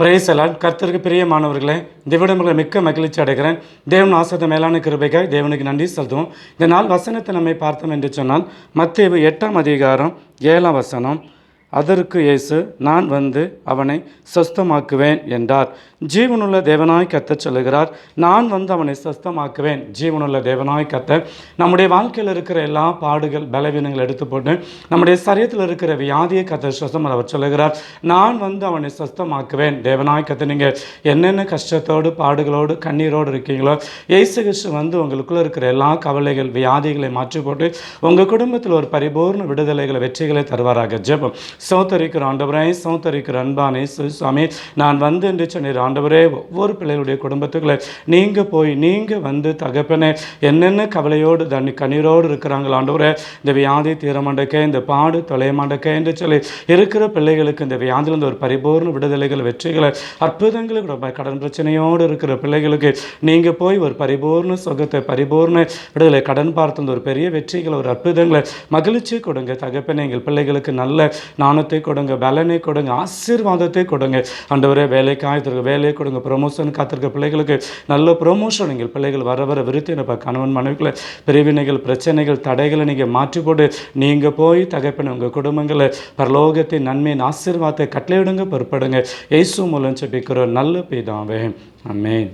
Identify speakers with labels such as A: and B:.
A: பிரேசலால் கர்த்தருக்கு பிரியமானவர்களே திவிடங்களை மிக்க மகிழ்ச்சி அடைகிறேன். தேவன் ஆசத்தை மேலான கிருபைக்காய் தேவனுக்கு நன்றி செலுத்துவோம். இந்த நாள் வசனத்தை நம்மை பார்த்தோம் என்று சொன்னால் மத்திய எட்டாம் அதிகாரம் ஏழாம் வசனம். அதற்கு இயேசு நான் வந்து அவனை சொஸ்தமாக்குவேன் என்றார். ஜீவனுள்ள தேவனாய் கத்த சொல்லுகிறார் நான் வந்து அவனை சொஸ்தமாக்குவேன் ஜீவனுள்ள தேவனாய் கத்த நம்முடைய வாழ்க்கையில் இருக்கிற எல்லா பாடுகள் பலவீனங்கள் எடுத்து போட்டு நம்முடைய சரீரத்தில் இருக்கிற வியாதியை கத்த சொஸ்தம் அவர் சொல்லுகிறார் நான் வந்து அவனை சொஸ்தமாக்குவேன் தேவனாய் கத்த நீங்கள் என்னென்ன கஷ்டத்தோடு பாடுகளோடு கண்ணீரோடு இருக்கீங்களோ இயேசு கிறிஸ்து வந்து உங்களுக்குள்ளே இருக்கிற எல்லா கவலைகள் வியாதிகளை மாற்றி போட்டு உங்கள் குடும்பத்தில் ஒரு பரிபூர்ண விடுதலைகளை வெற்றிகளை தருவாராக. ஜெபம். சௌத்தரிக்கிற ஆண்டவரே சௌத்தரிக்கிற அன்பானே சுவாமி நான் வந்து என்று சொன்னீர் ஆண்டவரே ஒவ்வொரு பிள்ளைகளுடைய குடும்பத்துக்குள்ள நீங்கள் போய் நீங்கள் வந்து தகப்பனே என்னென்ன கவலையோடு தண்ணி கண்ணீரோடு இருக்கிறாங்களோ ஆண்டவரே இந்த வியாதி தீரமாண்டக்கே இந்த பாடு தொலைய மாட்டேக்க என்று சொல்லி இருக்கிற பிள்ளைகளுக்கு இந்த வியாதியிலிருந்து ஒரு பரிபூர்ண விடுதலைகள் வெற்றிகளை அற்புதங்களை கூட கடன் பிரச்சனையோடு இருக்கிற பிள்ளைகளுக்கு நீங்கள் போய் ஒரு பரிபூர்ண சுகத்தை பரிபூர்ண விடுதலை கடன் பார்த்து ஒரு பெரிய வெற்றிகளை ஒரு அற்புதங்களை மகிழ்ச்சி கொடுங்க தகப்பனே எங்கள் பிள்ளைகளுக்கு நல்ல ஞானத்தை கொடுங்க பலனை கொடுங்க ஆசீர்வாதத்தை கொடுங்க. ஆண்டவரே வேலை ஆயத்திருக்க வேலையை கொடுங்க ப்ரொமோஷன் காத்திருக்க பிள்ளைகளுக்கு நல்ல ப்ரொமோஷன் எங்கள் பிள்ளைகள் வர வர விருத்தி இப்போ கணவன் மனைவிக்குள்ள பிரிவினைகள் பிரச்சனைகள் தடைகளை நீங்கள் மாற்றி போட்டு நீங்கள் போய் தகப்பின உங்கள் குடும்பங்களை பரலோகத்தின் நன்மையின் ஆசீர்வாதத்தை கட்டளையிடுங்க பொறுப்படுங்க. இயேசு மூலம் செபிக்கிறோம் நல்ல பிதாவே. அமேன்